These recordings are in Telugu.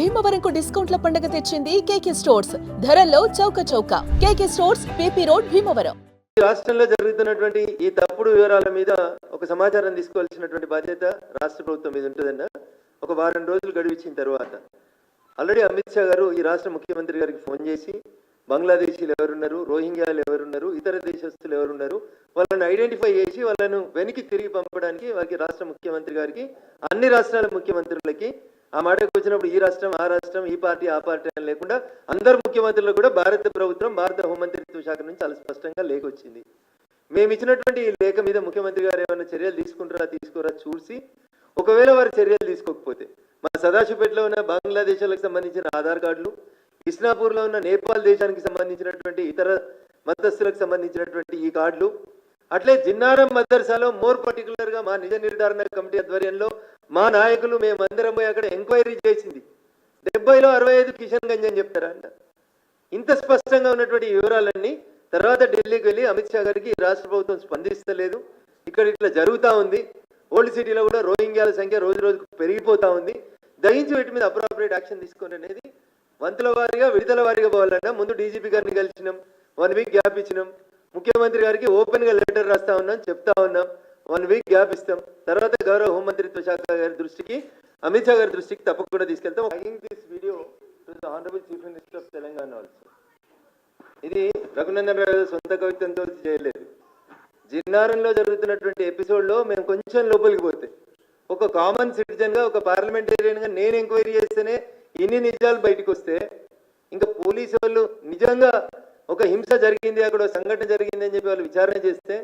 భీమవరంకు డిస్కౌంట్ల పండుగ తెచ్చింది కేకే స్టోర్స్. ధరల్లో చౌక చౌక. KK stores PP road Bhimavaram. రాష్ట్రంలో జరుగుతున్నటువంటి ఈ తప్పుడు వివరాల మీద ఒక సమాచారం తీసుకోవాల్సినటువంటి బాధ్యత రాష్ట్ర ప్రభుత్వం మీద ఉంటుందన్న ఒక వారం రోజులు గడివిచ్చిన తర్వాత. ఆల్రెడీ అమిత్ షా గారు ఈ రాష్ట్ర ముఖ్యమంత్రి గారికి ఫోన్ చేసి బంగ్లాదేశీలు ఎవరున్నారు రోహింగ్యాలు ఎవరున్నారు ఇతర దేశస్తులు ఎవరున్నారు వాళ్ళని ఐడెంటిఫై చేసి వాళ్ళను వెనక్కి తిరిగి పంపడానికి వారికి రాష్ట్ర ముఖ్యమంత్రి గారికి అన్ని రాష్ట్రాల ముఖ్యమంత్రులకి ఆ మాటకు వచ్చినప్పుడు ఈ రాష్ట్రం ఆ రాష్ట్రం ఈ పార్టీ ఆ పార్టీ అని లేకుండా అందరు ముఖ్యమంత్రులు కూడా భారత ప్రభుత్వం భారత హోంమంత్రిత్వ శాఖ నుంచి చాలా స్పష్టంగా లేఖ వచ్చింది మేము ఇచ్చినటువంటి ఈ లేఖ మీద ముఖ్యమంత్రి గారు ఏమైనా చర్యలు తీసుకుంటారా తీసుకోరా చూసి ఒకవేళ వారు చర్యలు తీసుకోకపోతే మా సదాశివపేటలో ఉన్న బంగ్లాదేశాలకు సంబంధించిన ఆధార్ కార్డులు ఇస్నాపూర్లో ఉన్న నేపాల్ దేశానికి సంబంధించినటువంటి ఇతర మతస్థులకు సంబంధించినటువంటి ఈ కార్డులు అట్లే జిన్నారం మదర్సాలో మోర్ పర్టికులర్గా మా నిజ నిర్ధారణ కమిటీ ఆధ్వర్యంలో మా నాయకులు మేమందరం పోయి అక్కడ ఎంక్వైరీ చేసింది. డెబ్బైలో అరవై ఐదు కిషన్ గంజ్ అని చెప్తారంట ఇంత స్పష్టంగా ఉన్నటువంటి వివరాలన్నీ తర్వాత ఢిల్లీకి వెళ్ళి అమిత్ షా గారికి రాష్ట్ర ప్రభుత్వం స్పందిస్తలేదు. ఇక్కడ ఇట్లా జరుగుతూ ఉంది. ఓల్డ్ సిటీలో కూడా రోహింగ్యాల సంఖ్య రోజు రోజుకు పెరిగిపోతా ఉంది. దయించి వీటి మీద అప్రాపరేట్ యాక్షన్ తీసుకోండి అనేది వంతుల వారీగా విడుదల వారిగా పోవాలన్నా ముందు డీజీపీ గారిని కలిసినాం. వన్ వీక్ గ్యాప్ ఇచ్చినాం. ముఖ్యమంత్రి గారికి ఓపెన్గా లెటర్ రాస్తా ఉన్నాం చెప్తా ఉన్నాం. వన్ వీక్ గ్యాప్ ఇస్తాం తర్వాత గౌరవ హోంమంత్రిత్వ శాఖ గారి దృష్టికి అమిత్ షా గారి దృష్టికి తప్పకుండా తీసుకెళ్తాం. This video to the honourable chief minister of Telangana also ఇది రఘునందన్ రావు సొంత కవిత్వంతో చేయలేదు. జిన్నారంలో జరుగుతున్నటువంటి ఎపిసోడ్లో మేము కొంచెం లోపలికి పోతే ఒక కామన్ సిటిజన్గా ఒక పార్లమెంటేరియన్గా నేను ఎంక్వైరీ చేస్తేనే ఇన్ని నిజాలు బయటకు వస్తే ఇంకా పోలీసు వాళ్ళు నిజంగా ఒక హింస జరిగింది అక్కడ సంఘటన జరిగింది అని చెప్పి వాళ్ళు విచారణ చేస్తే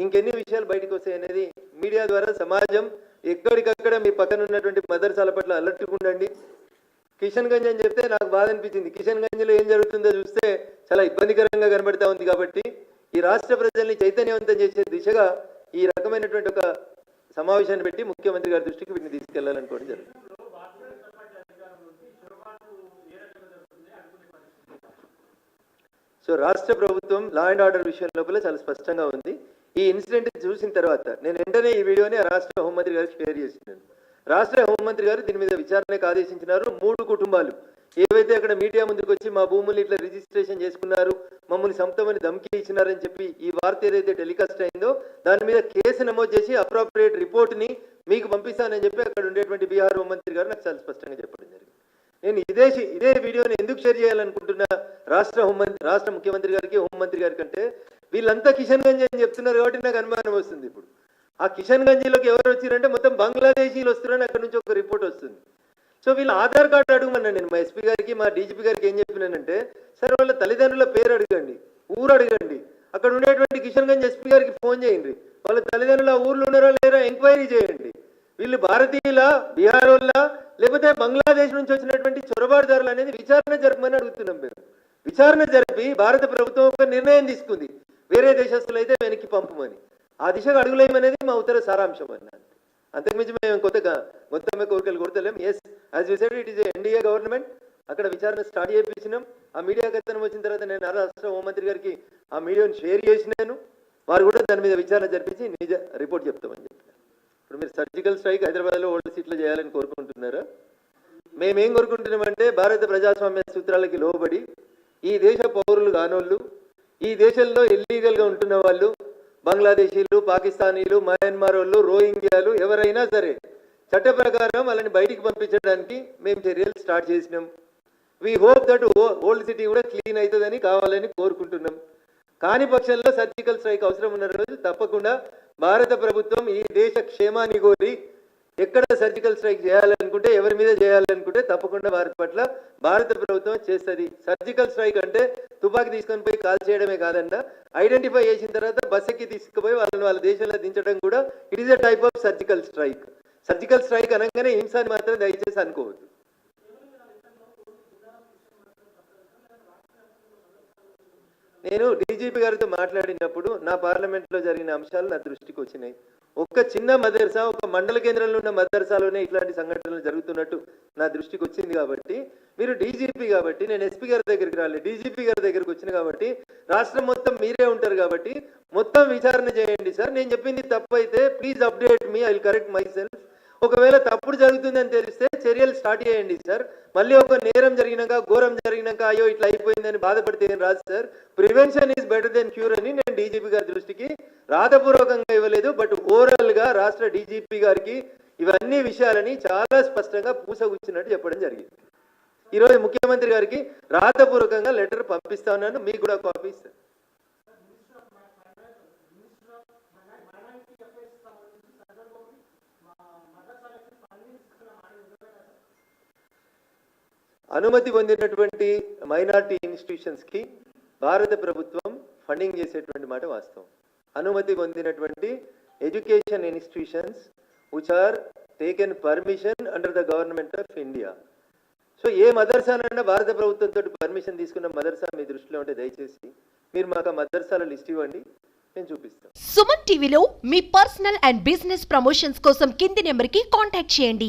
ఇంకెన్ని విషయాలు బయటకు వస్తాయి అనేది మీడియా ద్వారా సమాజం ఎక్కడికక్కడ మీ పక్కన ఉన్నటువంటి మదర్సాల పట్ల అలర్ట్గా ఉండండి కిషన్ గంజ్ అని చెప్తే నాకు బాధ అనిపించింది. కిషన్ గంజ్లో ఏం జరుగుతుందో చూస్తే చాలా ఇబ్బందికరంగా కనబడతా ఉంది కాబట్టి ఈ రాష్ట్ర ప్రజల్ని చైతన్యవంతం చేసే దిశగా ఈ రకమైనటువంటి ఒక సమావేశాన్ని పెట్టి ముఖ్యమంత్రి గారి దృష్టికి వీటిని తీసుకెళ్ళాలనుకోవడం జరుగుతుంది. సో రాష్ట్ర ప్రభుత్వం లా అండ్ ఆర్డర్ విషయం లోపల చాలా స్పష్టంగా ఉంది. ఈ ఇన్సిడెంట్ చూసిన తర్వాత నేను వెంటనే ఈ వీడియోని రాష్ట్ర హోంమంత్రి గారికి షేర్ చేసినాను రాష్ట్ర హోంమంత్రి గారు దీని మీద విచారణకు ఆదేశించినారు. మూడు కుటుంబాలు ఏవైతే అక్కడ మీడియా ముందుకు వచ్చి మా భూములు ఇట్లా రిజిస్ట్రేషన్ చేసుకున్నారు మమ్మల్ని సొంతమని ధమ్కి ఇచ్చినారని చెప్పి ఈ వార్త ఏదైతే టెలికాస్ట్ అయిందో దాని మీద కేసు నమోదు చేసి అప్రాప్రియేట్ రిపోర్ట్ని మీకు పంపిస్తానని చెప్పి అక్కడ ఉండేటువంటి బీహార్ హోంమంత్రి గారు నాకు చాలా స్పష్టంగా చెప్పడం జరిగింది. నేను ఇదే ఇదే వీడియోని ఎందుకు షేర్ చేయాలనుకుంటున్నా? రాష్ట్ర హోంమంత్రి రాష్ట్ర ముఖ్యమంత్రి గారికి హోంమంత్రి గారికి అంటే వీళ్ళంతా కిషన్ గంజ్ అని చెప్తున్నారు కాబట్టి నాకు అనుమానం వస్తుంది ఇప్పుడు. ఆ కిషన్గంజ్లోకి ఎవరు వచ్చారంటే మొత్తం బంగ్లాదేశీలు వస్తున్నారని అక్కడ నుంచి ఒక రిపోర్ట్ వస్తుంది. సో వీళ్ళ ఆధార్ కార్డు అడుగుమన్నాను నేను మా ఎస్పీ గారికి మా డీజీపీ గారికి ఏం చెప్పినానంటే సార్ వాళ్ళ తల్లిదండ్రుల పేరు అడగండి ఊరు అడగండి. అక్కడ ఉండేటువంటి కిషన్ గంజ్ ఎస్పీ గారికి ఫోన్ చేయండి. వాళ్ళ తల్లిదండ్రులు ఆ ఊర్లో ఉన్నారా లేరా ఎంక్వైరీ చేయండి. వీళ్ళు భారతీయుల బీహార్ వాళ్ళ లేకపోతే బంగ్లాదేశ్ నుంచి వచ్చినటువంటి చొరబాటుదారులు అనేది విచారణ జరపమని అడుగుతున్నాం మేము. విచారణ జరిపి భారత ప్రభుత్వం ఒక నిర్ణయం తీసుకుంది. వేరే దేశస్తులు అయితే వెనక్కి పంపమని. ఆ దిశగా అడుగులేమనేది మా ఉత్తర సారాంశం అన్నాను అంతకుమించి మేము కొత్తగా మొత్తమే కోరికలు కొడతలేం. Yes as you said it is NDA government అక్కడ విచారణ స్టార్ట్ చేయించినాం ఆ మీడియా కథనం వచ్చిన తర్వాత నేను రాష్ట్ర హోంమంత్రి గారికి ఆ మీడియాను షేర్ చేసినాను. వారు కూడా దాని మీద విచారణ జరిపించి నిజ రిపోర్ట్ చెప్తామని చెప్పారు. ఇప్పుడు మీరు సర్జికల్ స్ట్రైక్ హైదరాబాద్లో ఓల్డ్ సీట్లు చేయాలని కోరుకుంటున్నారా? మేమేం కోరుకుంటున్నామంటే భారత ప్రజాస్వామ్య సూత్రాలకి లోబడి ఈ దేశ పౌరులు కానోళ్ళు ఈ దేశంలో ఇల్లీగల్గా ఉంటున్న వాళ్ళు బంగ్లాదేశీలు పాకిస్తానీలు మయన్మార్ వాళ్ళు రోహింగ్యాలు ఎవరైనా సరే చట్ట ప్రకారం వాళ్ళని బయటికి పంపించడానికి మేము చర్యలు స్టార్ట్ చేసినాం. We hope that old city కూడా క్లీన్ అవుతుందని కావాలని కోరుకుంటున్నాం. కాని పక్షంలో సర్జికల్ స్ట్రైక్ అవసరం ఉన్న రోజు తప్పకుండా భారత ప్రభుత్వం ఈ దేశ క్షేమాన్ని కోరి ఎక్కడ సర్జికల్ స్ట్రైక్ చేయాలనుకుంటే ఎవరి మీద చేయాలనుకుంటే తప్పకుండా వారి పట్ల భారత ప్రభుత్వం చేస్తుంది. సర్జికల్ స్ట్రైక్ అంటే తుపాకీ తీసుకొని పోయి కాల్ చేయడమే కాదండ ఐడెంటిఫై చేసిన తర్వాత బస్సుకి తీసుకుపోయి వాళ్ళని వాళ్ళ దేశంలో దించడం కూడా it is a type of surgical strike surgical strike అనగానే హింసాని మాత్రం దయచేసి అనుకోవద్దు. నేను డీజీపీ గారితో మాట్లాడినప్పుడు నా పార్లమెంట్లో జరిగిన అంశాలు నా దృష్టికి వచ్చినాయి. ఒక్క చిన్న మదర్సా ఒక మండల కేంద్రంలో ఉన్న మదర్సాలోనే ఇట్లాంటి సంఘటనలు జరుగుతున్నట్టు నా దృష్టికి వచ్చింది కాబట్టి మీరు డీజీపీ కాబట్టి నేను ఎస్పీ గారి దగ్గరికి రాలేదు డీజీపీ గారి దగ్గరికి వచ్చిన కాబట్టి రాష్ట్రం మొత్తం మీరే ఉంటారు కాబట్టి మొత్తం విచారణ చేయండి సార్. నేను చెప్పింది తప్పైతే please update me I correct myself ఒకవేళ తప్పుడు జరుగుతుందని తెలిస్తే చర్యలు స్టార్ట్ చేయండి సార్ మళ్ళీ ఒక నేరం జరిగినాక ఘోరం జరిగినాక అయ్యో ఇట్లా అయిపోయిందని బాధపడితే ఏం రాదు sir prevention is better than cure అని నేను డీజీపీ గారి దృష్టికి రాతపూర్వకంగా ఇవ్వలేదు బట్ ఓవరాల్గా రాష్ట్ర డీజీపీ గారికి ఇవన్నీ విషయాలని చాలా స్పష్టంగా పూసగుచ్చినట్టు చెప్పడం జరిగింది. ఈరోజు ముఖ్యమంత్రి గారికి రాతపూర్వకంగా లెటర్ పంపిస్తా ఉన్నాను. మీకు కూడా కాపీ ఇస్తాను. అనుమతి పొందినటువంటి మైనార్టీ ఇన్స్టిట్యూషన్స్కి భారత ప్రభుత్వం ఫండింగ్ చేసేటువంటి మాట వాస్తవం. అనుమతి పొందినటువంటి education institutions which are taken permission under the government of India so ఏ మదర్సానన్నా భారత ప్రభుత్వంతో పర్మిషన్ తీసుకున్న మదర్సా మీ దృష్టిలో ఉంటే దయచేసి మీరు మాకు ఆ మదర్సాల లిస్ట్ ఇవ్వండి నేను చూపిస్తాను. సుమన్ టీవీలో మీ పర్సనల్ అండ్ బిజినెస్ ప్రమోషన్స్ కోసం కింది నెంబర్కి కాంటాక్ట్ చేయండి.